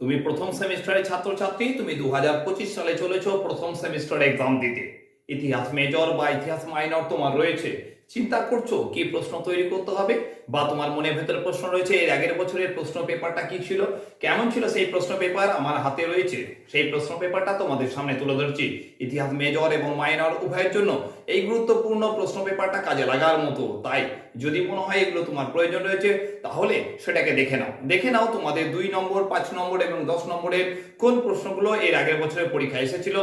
তুমি প্রথম সেমিস্টারের ছাত্রছাত্রী, তুমি দু হাজার পঁচিশ সালে চলেছ প্রথম সেমিস্টার এক্সাম দিতে। ইতিহাস মেজর বা ইতিহাস মাইনর তোমার রয়েছে। চিন্তা করছ? কি প্রশ্ন তৈরি করতে হবে? বা তোমার মনের ভেতরে প্রশ্ন রয়েছে, এর আগের বছরের প্রশ্ন পেপারটা কি ছিল? কেমন ছিল সেই প্রশ্ন পেপার? আমার হাতে রয়েছে। সেই প্রশ্ন পেপারটা তোমাদের সামনে তুলে ধরছি। ইতিহাস মেজর এবং মাইনর উভয়ের জন্য এই গুরুত্বপূর্ণ প্রশ্ন পেপারটা কাজে লাগার মতো। তাই যদি মনে হয় এগুলো তোমার প্রয়োজন রয়েছে, তাহলে সেটাকে দেখে নাও। দেখে নাও তোমাদের দুই নম্বর, পাঁচ নম্বর এবং দশ নম্বরের কোন প্রশ্নগুলো এর আগের বছরের পরীক্ষায় এসেছিল।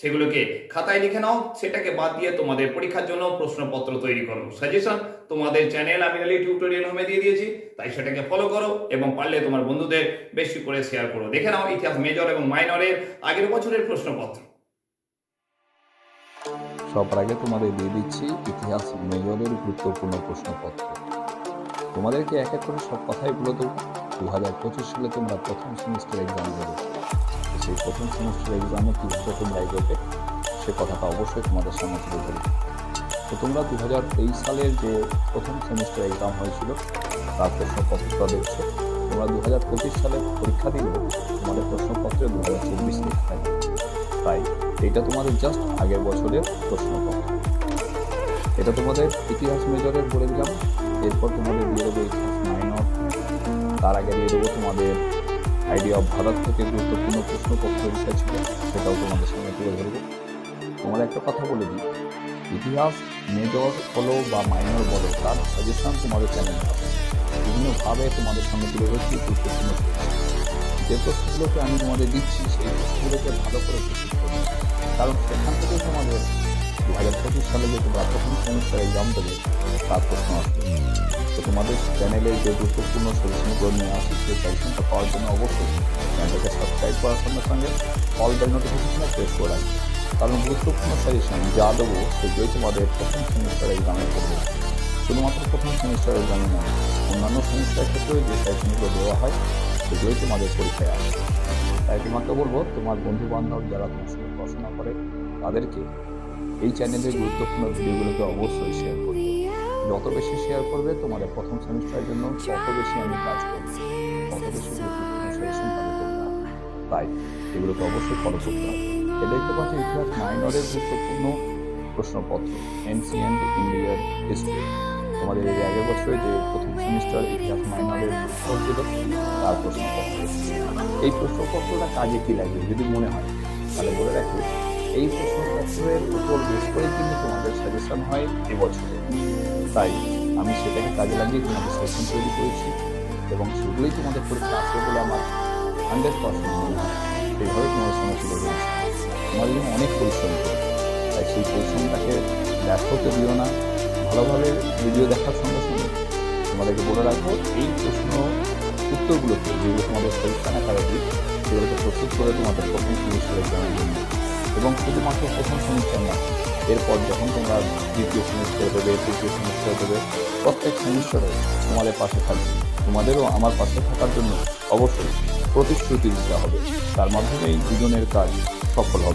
সেগুলোকে খাতায় লিখে নাও, সেটাকে বাদ দিয়ে তোমাদের পরীক্ষার জন্য প্রশ্নপত্র তৈরি করো। সাজেশন তোমাদের চ্যানেল আমি আলী টিউটোরিয়াল হোমে দিয়ে দিয়েছি, তাই সেটাকে ফলো করো এবং পারলে তোমার বন্ধুদের বেশি করে শেয়ার করো। দেখে নাও ইতিহাস মেজর এবং মাইনরের আগের বছরের প্রশ্নপত্র। সবার আগে তোমাদের দিয়ে দিচ্ছি ইতিহাস মেজরের গুরুত্বপূর্ণ প্রশ্নপত্র। তোমাদেরকে এক এক করে সব কথাই বলে দেবো। দু হাজার পঁচিশ সালে তোমরা প্রথম সেমিস্টার এক্সাম দেবে। সেই প্রথম সেমিস্টার এক্সামে কীভাবে তোমরা এগোবে সে কথাটা অবশ্যই তোমাদের সামনে তুলে ধরবে। তো তোমরা দু হাজার তেইশ সালের যে প্রথম সেমিস্টার এক্সাম হয়েছিল, তার প্রশ্নপত্রটা দেখছ। তোমরা দু হাজার পঁচিশ সালে পরীক্ষা দিলেও তোমাদের প্রশ্নপত্রে দু হাজার চব্বিশ লেখা তাই এটা তোমাদের জাস্ট আগের বছরের প্রশ্নপত্র। এটা তোমাদের ইতিহাস মেজরের বলে দিলাম। এরপর তোমাদের দিয়ে ইতিহাস মাইনর তার আগে দিয়ে দেবো তোমাদের আইডিয়া অফ ভারত থেকে গুরুত্বপূর্ণ প্রশ্নপত্র যেটা ছিল, সেটাও তোমাদের সামনে তুলে ধরবো। তোমার একটা কথা বলে দিই। ইতিহাস মেজর বলো বা মাইনর বলো, তার সাজেশন তোমাদের চ্যানেলে হবে বিভিন্নভাবে তোমাদের সামনে তুলে ধরছি গুরুত্বপূর্ণ যে প্রশ্নগুলোকে আমি তোমাদের দিচ্ছি, সেই প্রশ্নগুলোকে ভালো করে প্রস্তুত কারণ সেখান থেকে তোমাদের দু হাজার পঁচিশ সালে যে তোমরা প্রথম সেমিস্টার এক্সাম দেবে, তার প্রশ্ন আসবে। তো তোমাদের চ্যানেলে যে গুরুত্বপূর্ণ সলিউশনগুলো নিয়ে আসি, সেই সলিউশনটা পাওয়ার জন্য অবশ্যই চ্যানেলটাকে সাবস্ক্রাইব করার সঙ্গে সঙ্গে অল বেল নোটিফিকেশনে প্রেস করে রাখবে। কারণ গুরুত্বপূর্ণ সাজেশন যা দেবো সেগুলোই তোমাদের প্রথম সেমিস্টার এক্সামে পড়বে। শুধুমাত্র প্রথম সেমিস্টার এক্সামে নয়, অন্যান্য সেমিস্টারের ক্ষেত্রেও যে সাজেশনগুলো দেওয়া হয়, সেগুলোই তোমাদের পরীক্ষায় আসে তাই তোমাকে বলব, তোমার বন্ধু বান্ধব যারা তোমার সঙ্গে পড়াশোনা করে, তাদেরকে এই চ্যানেলের গুরুত্বপূর্ণ ভিডিওগুলোকে অবশ্যই শেয়ার করবে যত বেশি শেয়ার করবে তোমাদের প্রথম সেমিস্টারের জন্য তত বেশি আমি কাজ করব। তত বেশি গুরুত্বপূর্ণ সাজেশন পাবে তোমরা। তাই এগুলোকে অবশ্যই ফলো করতে হবে। এ দেখতে পাচ্ছ ইতিহাস মাইনরের গুরুত্বপূর্ণ প্রশ্নপত্র। এনসিয়েন্ট ইন্ডিয়ার হিস্ট্রি তোমাদের এই আগের বছরে যে প্রথম সেমিস্টার ইতিহাস মাইনরের উত্তর ছিল তার প্রশ্নপত্র। এই প্রশ্নপত্রটা কাজে কি লাগবে যদি মনে হয় তাহলে বলে রাখি। এই প্রশ্নপত্রের উপর বেশ করে কিন্তু তোমাদের সাজেশন হয় এবছরে। তাই আমি সেটাকে কাজে লাগিয়ে তোমাদের সেশন তৈরি করেছি এবং সেগুলোই তোমাদের পরীক্ষা আসবে বলে আমার হান্ড্রেড পার্সেন্ট সেইভাবে তোমাদের সঙ্গে তুলে ধরেছি তোমাদের জন্য অনেক পরিশ্রম করে তাই সেই পরিশ্রমটাকে ব্যর্থ হতে দিও না। ভালোভাবে ভিডিও দেখার সঙ্গে সঙ্গে তোমাদেরকে বলে রাখব, এই প্রশ্ন উত্তরগুলোকে যেগুলো তোমাদের পরীক্ষা আকারে দিই সেগুলোকে প্রস্তুত করে তোমাদের প্রথম এক্সামের জন্য এবং শুধুমাত্র প্রথম সেমিস্টার না, এরপর যখন তোমরা দ্বিতীয় সেমিস্টার দেবে, তৃতীয় সেমিস্টার দেবে, প্রত্যেক সেমিস্টারে তোমাদের পাশে থাকবে। তোমাদেরও আমার পাশে থাকার জন্য অবশ্যই প্রতিশ্রুতি দিতে হবে। তার মাধ্যমেই দুজনের কাজ সফল হবে।